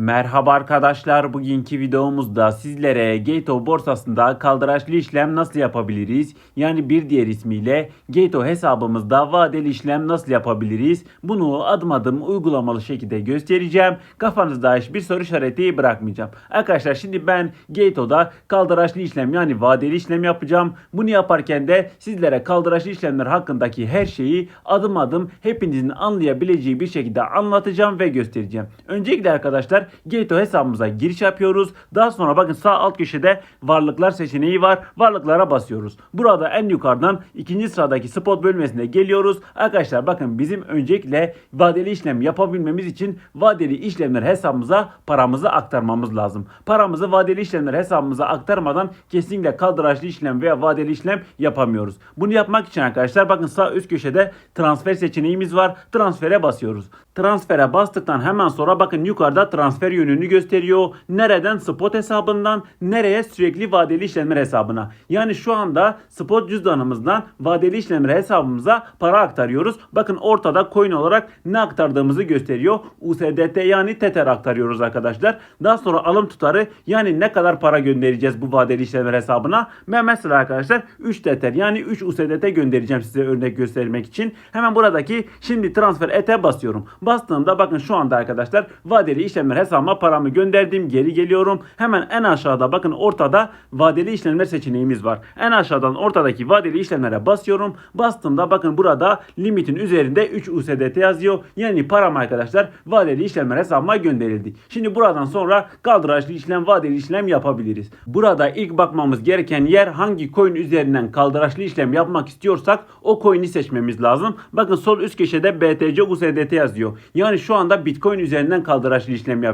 Merhaba arkadaşlar. Bugünkü videomuzda sizlere Gato borsasında kaldıraçlı işlem nasıl yapabiliriz? Yani bir diğer ismiyle Gato hesabımızda vadeli işlem nasıl yapabiliriz? Bunu adım adım uygulamalı şekilde göstereceğim. Kafanızda hiçbir soru işareti bırakmayacağım. Arkadaşlar şimdi ben Gato'da kaldıraçlı işlem yani vadeli işlem yapacağım. Bunu yaparken de sizlere kaldıraçlı işlemler hakkındaki her şeyi adım adım hepinizin anlayabileceği bir şekilde anlatacağım ve göstereceğim. Öncelikle arkadaşlar Gato hesabımıza giriş yapıyoruz. Daha sonra bakın sağ alt köşede varlıklar seçeneği var. Varlıklara basıyoruz. Burada en yukarıdan ikinci sıradaki spot bölmesine geliyoruz. Arkadaşlar bakın bizim öncelikle vadeli işlem yapabilmemiz için vadeli işlemler hesabımıza paramızı aktarmamız lazım. Paramızı vadeli işlemler hesabımıza aktarmadan kesinlikle kaldıraçlı işlem veya vadeli işlem yapamıyoruz. Bunu yapmak için arkadaşlar bakın sağ üst köşede transfer seçeneğimiz var. Transfere basıyoruz. Transfere bastıktan hemen sonra bakın yukarıda transfer yönünü gösteriyor. Nereden? Spot hesabından nereye? Sürekli vadeli işlemler hesabına. Yani şu anda spot cüzdanımızdan vadeli işlemler hesabımıza para aktarıyoruz. Bakın ortada coin olarak ne aktardığımızı gösteriyor. USDT yani Tether aktarıyoruz arkadaşlar. Daha sonra alım tutarı yani ne kadar para göndereceğiz bu vadeli işlemler hesabına. Ben mesela arkadaşlar 3 Tether yani 3 USDT göndereceğim size örnek göstermek için. Hemen buradaki şimdi transfer ete basıyorum. Bastığımda bakın şu anda arkadaşlar vadeli işlemler hesabıma paramı gönderdim. Geri geliyorum. Hemen en aşağıda bakın ortada vadeli işlemler seçeneğimiz var. En aşağıdan ortadaki vadeli işlemlere basıyorum. Bastığımda bakın burada limitin üzerinde 3 USDT yazıyor. Yani param arkadaşlar vadeli işlemler hesabıma gönderildi. Şimdi buradan sonra kaldıraçlı işlem vadeli işlem yapabiliriz. Burada ilk bakmamız gereken yer hangi coin üzerinden kaldıraçlı işlem yapmak istiyorsak o coin'i seçmemiz lazım. Bakın sol üst köşede BTC USDT yazıyor. Yani şu anda Bitcoin üzerinden kaldıraçlı işlem yapıyoruz.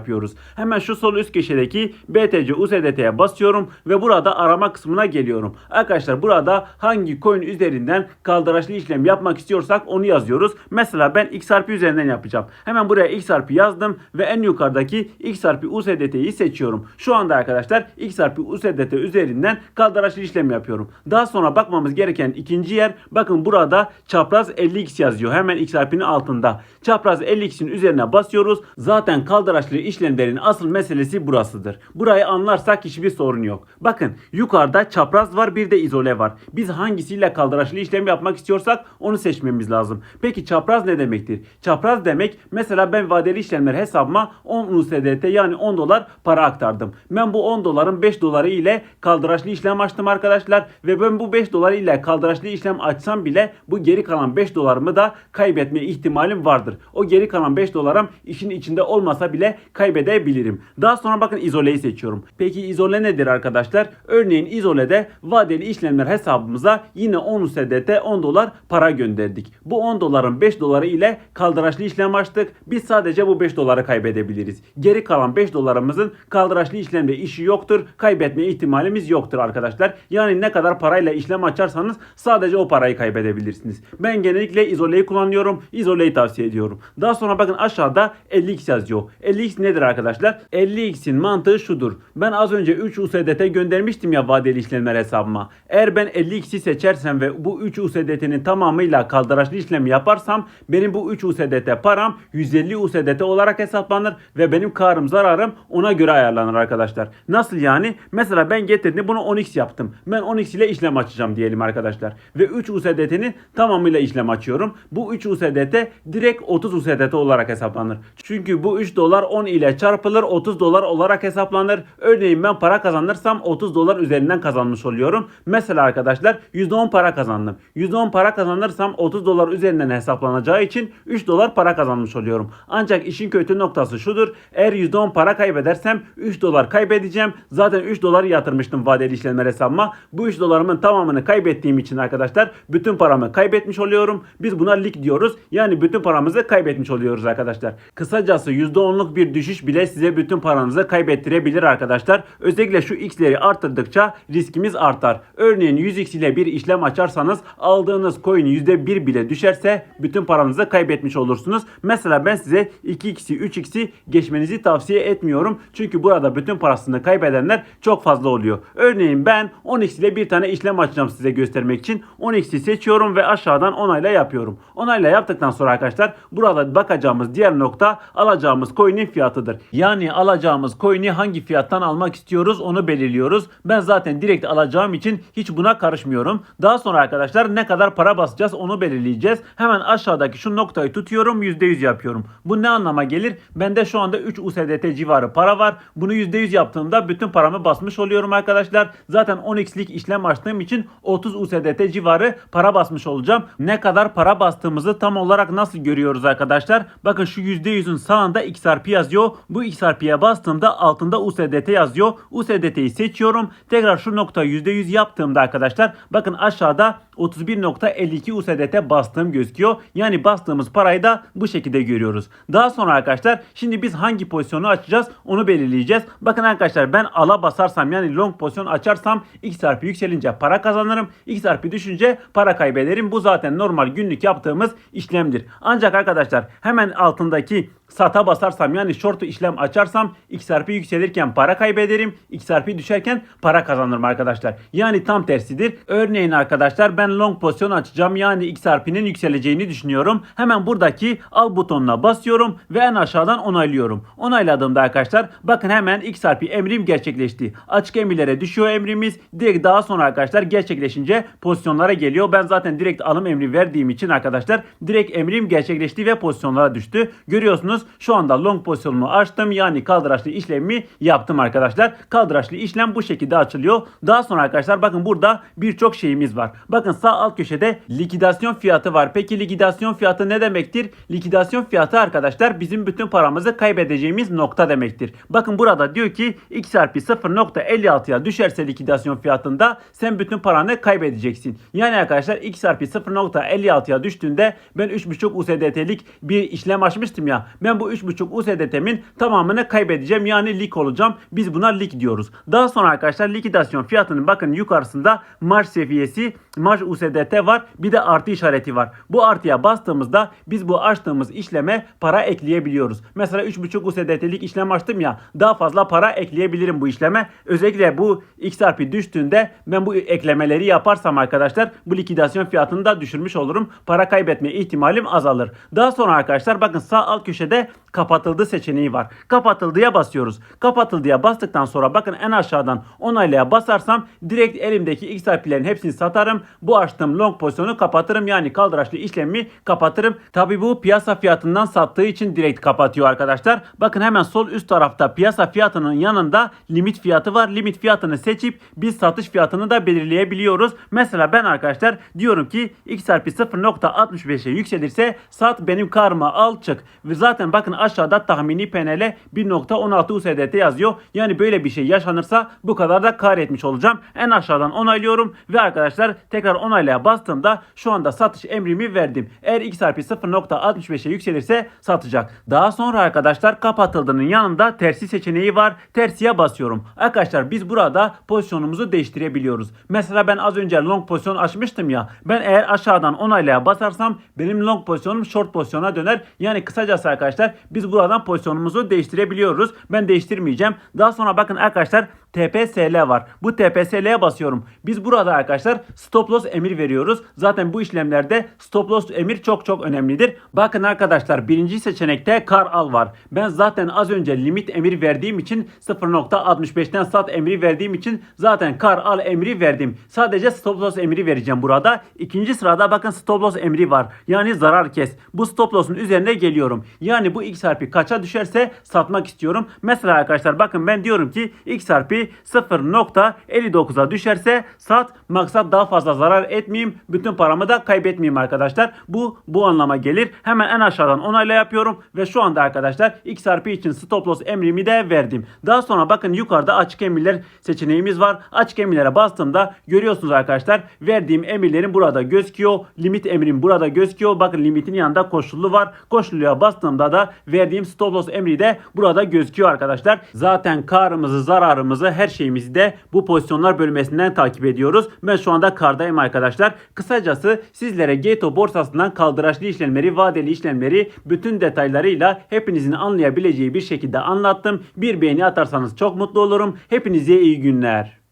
Hemen şu sol üst köşedeki BTC USDT'ye basıyorum ve burada arama kısmına geliyorum. Arkadaşlar burada hangi coin üzerinden kaldıraçlı işlem yapmak istiyorsak onu yazıyoruz. Mesela ben XRP üzerinden yapacağım. Hemen buraya XRP yazdım ve en yukarıdaki XRP USDT'yi seçiyorum. Şu anda arkadaşlar XRP USDT üzerinden kaldıraçlı işlem yapıyorum. Daha sonra bakmamız gereken ikinci yer bakın burada çapraz 50x yazıyor. Hemen XRP'nin altında. Çapraz 50x'in üzerine basıyoruz. Zaten kaldıraçlı işlemlerin asıl meselesi burasıdır. Burayı anlarsak hiçbir sorun yok. Bakın yukarıda çapraz var bir de izole var. Biz hangisiyle kaldıraçlı işlem yapmak istiyorsak onu seçmemiz lazım. Peki çapraz ne demektir? Çapraz demek mesela ben vadeli işlemler hesabıma 10 USDT yani 10 dolar para aktardım. Ben bu 10 doların 5 doları ile kaldıraçlı işlem açtım arkadaşlar ve ben bu 5 dolar ile kaldıraçlı işlem açsam bile bu geri kalan 5 dolarımı da kaybetme ihtimalim vardır. O geri kalan 5 dolarım işin içinde olmasa bile kaybedebilirim. Daha sonra bakın izoleyi seçiyorum. Peki izole nedir arkadaşlar? Örneğin izolede vadeli işlemler hesabımıza yine 10 USDT 10 dolar para gönderdik. Bu 10 doların 5 doları ile kaldıraçlı işlem açtık. Biz sadece bu 5 doları kaybedebiliriz. Geri kalan 5 dolarımızın kaldıraçlı işlemde işi yoktur. Kaybetme ihtimalimiz yoktur arkadaşlar. Yani ne kadar parayla işlem açarsanız sadece o parayı kaybedebilirsiniz. Ben genellikle izoleyi kullanıyorum. İzoleyi tavsiye ediyorum. Daha sonra bakın aşağıda 50x yazıyor. 50x nedir arkadaşlar? 50x'in mantığı şudur. Ben az önce 3 USDT göndermiştim ya vadeli işlemler hesabıma. Eğer ben 50x'i seçersem ve bu 3 USDT'nin tamamıyla kaldıraçlı işlem yaparsam benim bu 3 USDT param 150 USDT olarak hesaplanır ve benim karım zararım ona göre ayarlanır arkadaşlar. Nasıl yani? Mesela ben getirdim bunu 10x yaptım. Ben 10x ile işlem açacağım diyelim arkadaşlar. Ve 3 USDT'nin tamamıyla işlem açıyorum. Bu 3 USDT direkt 30 USDT olarak hesaplanır. Çünkü bu 3 dolar 10 ile çarpılır 30 dolar olarak hesaplanır. Örneğin ben para kazanırsam 30 dolar üzerinden kazanmış oluyorum. Mesela arkadaşlar %10 para kazandım. %10 para kazanırsam 30 dolar üzerinden hesaplanacağı için 3 dolar para kazanmış oluyorum. Ancak işin kötü noktası şudur. Eğer %10 para kaybedersem 3 dolar kaybedeceğim. Zaten 3 doları yatırmıştım vadeli işlemler hesabıma. Bu 3 dolarımın tamamını kaybettiğim için arkadaşlar bütün paramı kaybetmiş oluyorum. Biz buna lig diyoruz. Yani bütün paramızı kaybetmiş oluyoruz arkadaşlar. Kısacası %10'luk bir düşüş bile size bütün paranızı kaybettirebilir arkadaşlar. Özellikle şu x'leri arttırdıkça riskimiz artar. Örneğin 100x ile bir işlem açarsanız aldığınız coin %1 bile düşerse bütün paranızı kaybetmiş olursunuz. Mesela ben size 2x'i 3x'i geçmenizi tavsiye etmiyorum. Çünkü burada bütün parasını kaybedenler çok fazla oluyor. Örneğin ben 10x ile bir tane işlem açacağım size göstermek için. 10x'i seçiyorum ve aşağıdan onayla yapıyorum. Onayla yaptıktan sonra arkadaşlar burada bakacağımız diğer nokta alacağımız coin'in fiyatı fiyatıdır. Yani alacağımız coin'i hangi fiyattan almak istiyoruz onu belirliyoruz. Ben zaten direkt alacağım için hiç buna karışmıyorum. Daha sonra arkadaşlar ne kadar para basacağız onu belirleyeceğiz. Hemen aşağıdaki şu noktayı tutuyorum %100 yapıyorum. Bu ne anlama gelir? Bende şu anda 3 USDT civarı para var. Bunu %100 yaptığımda bütün paramı basmış oluyorum arkadaşlar. Zaten 10x'lik işlem açtığım için 30 USDT civarı para basmış olacağım. Ne kadar para bastığımızı tam olarak nasıl görüyoruz arkadaşlar? Bakın şu %100'ün sağında XRP yazıyor. Bu XRP'ye bastığımda altında USDT yazıyor. USDT'yi seçiyorum. Tekrar şu nokta %100 yaptığımda arkadaşlar bakın aşağıda 31.52 USDT bastığım gözüküyor. Yani bastığımız parayı da bu şekilde görüyoruz. Daha sonra arkadaşlar şimdi biz hangi pozisyonu açacağız onu belirleyeceğiz. Bakın arkadaşlar ben ala basarsam yani long pozisyon açarsam XRP yükselince para kazanırım. XRP düşünce para kaybederim. Bu zaten normal günlük yaptığımız işlemdir. Ancak arkadaşlar hemen altındaki sata basarsam yani short işlem açarsam XRP yükselirken para kaybederim. XRP düşerken para kazanırım arkadaşlar. Yani tam tersidir. Örneğin arkadaşlar ben long pozisyon açacağım. Yani XRP'nin yükseleceğini düşünüyorum. Hemen buradaki al butonuna basıyorum ve en aşağıdan onaylıyorum. Onayladığımda arkadaşlar bakın hemen XRP emrim gerçekleşti. Açık emirlere düşüyor emrimiz. Direkt daha sonra arkadaşlar gerçekleşince pozisyonlara geliyor. Ben zaten direkt alım emri verdiğim için arkadaşlar direkt emrim gerçekleşti ve pozisyonlara düştü. Görüyorsunuz şu anda long pozisyonumu açtım. Yani kaldıraçlı işlemi yaptım arkadaşlar. Kaldıraçlı işlem bu şekilde açılıyor. Daha sonra arkadaşlar bakın burada birçok şeyimiz var. Bakın sağ alt köşede likidasyon fiyatı var. Peki likidasyon fiyatı ne demektir? Likidasyon fiyatı arkadaşlar bizim bütün paramızı kaybedeceğimiz nokta demektir. Bakın burada diyor ki XRP 0.56'ya düşerse likidasyon fiyatında sen bütün paranı kaybedeceksin. Yani arkadaşlar XRP 0.56'ya düştüğünde ben 3.5 USDT'lik bir işlem açmıştım ya. Ben bu 3.5 USDT'min tamamını kaybedeceğim. Yani lik olacağım. Biz buna lik diyoruz. Daha sonra arkadaşlar likidasyon fiyatının bakın yukarısında marj seviyesi marj USDT var. Bir de artı işareti var. Bu artıya bastığımızda biz bu açtığımız işleme para ekleyebiliyoruz. Mesela 3.5 USDT'lik işlem açtım ya daha fazla para ekleyebilirim bu işleme. Özellikle bu XRP düştüğünde ben bu eklemeleri yaparsam arkadaşlar bu likidasyon fiyatını da düşürmüş olurum. Para kaybetme ihtimalim azalır. Daha sonra arkadaşlar bakın sağ alt köşede de kapatıldı seçeneği var. Kapatıldıya basıyoruz. Kapatıldıya bastıktan sonra bakın en aşağıdan onaylaya basarsam direkt elimdeki XRP'lerin hepsini satarım. Bu açtığım long pozisyonu kapatırım. Yani kaldıraçlı işlemi kapatırım. Tabi bu piyasa fiyatından sattığı için direkt kapatıyor arkadaşlar. Bakın hemen sol üst tarafta piyasa fiyatının yanında limit fiyatı var. Limit fiyatını seçip biz satış fiyatını da belirleyebiliyoruz. Mesela ben arkadaşlar diyorum ki XRP 0.65'e yükselirse sat benim karma al çık. Zaten bakın aşağıda tahmini PNL 1.16 USDT yazıyor. Yani böyle bir şey yaşanırsa bu kadar da kar etmiş olacağım. En aşağıdan onaylıyorum ve arkadaşlar tekrar onaylaya bastığımda şu anda satış emrimi verdim. Eğer XRP 0.65'e yükselirse satacak. Daha sonra arkadaşlar kapatıldığının yanında tersi seçeneği var. Tersiye basıyorum. Arkadaşlar biz burada pozisyonumuzu değiştirebiliyoruz. Mesela ben az önce long pozisyon açmıştım ya. Ben eğer aşağıdan onaylaya basarsam benim long pozisyonum short pozisyona döner. Yani kısacası arkadaşlar biz buradan pozisyonumuzu değiştirebiliyoruz. Ben değiştirmeyeceğim. Daha sonra bakın arkadaşlar TPSL var. Bu TPSL'ye basıyorum. Biz burada arkadaşlar stop loss emir veriyoruz. Zaten bu işlemlerde stop loss emir çok çok önemlidir. Bakın arkadaşlar birinci seçenekte kar al var. Ben zaten az önce limit emir verdiğim için 0.65'ten sat emri verdiğim için zaten kar al emri verdim. Sadece stop loss emri vereceğim burada. İkinci sırada bakın stop loss emri var. Yani zarar kes. Bu stop loss'un üzerine geliyorum. Yani bu XRP kaça düşerse satmak istiyorum. Mesela arkadaşlar bakın ben diyorum ki XRP 0.59'a düşerse sat maksat daha fazla zarar etmeyeyim. Bütün paramı da kaybetmeyeyim arkadaşlar. Bu bu anlama gelir. Hemen en aşağıdan onayla yapıyorum ve şu anda arkadaşlar XRP için stop loss emrimi de verdim. Daha sonra bakın yukarıda açık emirler seçeneğimiz var. Açık emirlere bastığımda görüyorsunuz arkadaşlar verdiğim emirlerin burada gözüküyor. Limit emrim burada gözüküyor. Bakın limitin yanında koşullu var. Koşulluya bastığımda da verdiğim stop loss emri de burada gözüküyor arkadaşlar. Zaten karımızı, zararımızı, her şeyimizi de bu pozisyonlar bölmesinden takip ediyoruz. Ben şu anda kardayım arkadaşlar. Kısacası sizlere Gato borsasından kaldıraçlı işlemleri, vadeli işlemleri bütün detaylarıyla hepinizin anlayabileceği bir şekilde anlattım. Bir beğeni atarsanız çok mutlu olurum. Hepinize iyi günler.